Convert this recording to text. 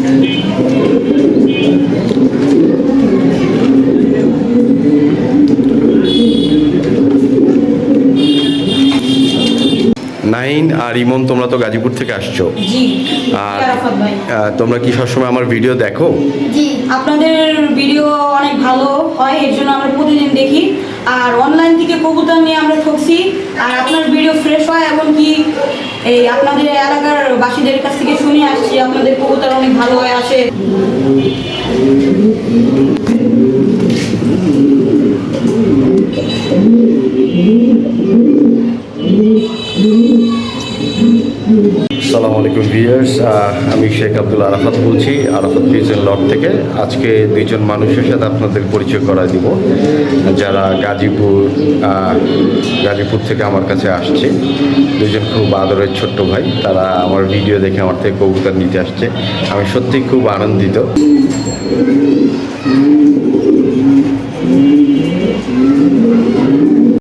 Nine আর ইমন তোমরা তো গাজীপুর থেকে আসছো। আর তোমরা কি সবসময় আমার ভিডিও দেখো? জি আপনাদের ভিডিও অনেক ভালো হয় এর জন্য আমরা প্রতিদিন দেখি। আর অনলাইন থেকে কবুতর নিয়ে আমরা ঠকছি। আর আপনার ভিডিও ফ্রেশ হয় এমনকি এই আপনাদের এলাকার বাসীদের কাছ থেকে শুনে আসছি আপনাদের কবুতর অনেক ভালো হয়ে আসে সালাম আলাইকুম ভিয়ার্স আমি শেখ আব্দুল আরাফাত বলছি, আরাফাত পিজন লট থেকে। আজকে দুইজন মানুষের সাথে আপনাদের পরিচয় করায় দিব, যারা গাজীপুর গাজীপুর থেকে আমার কাছে আসছে। দুজন খুব আদরের ছোট্ট ভাই, তারা আমার ভিডিও দেখে আমার থেকে কবুতর নিতে আসছে। আমি সত্যি খুব আনন্দিত।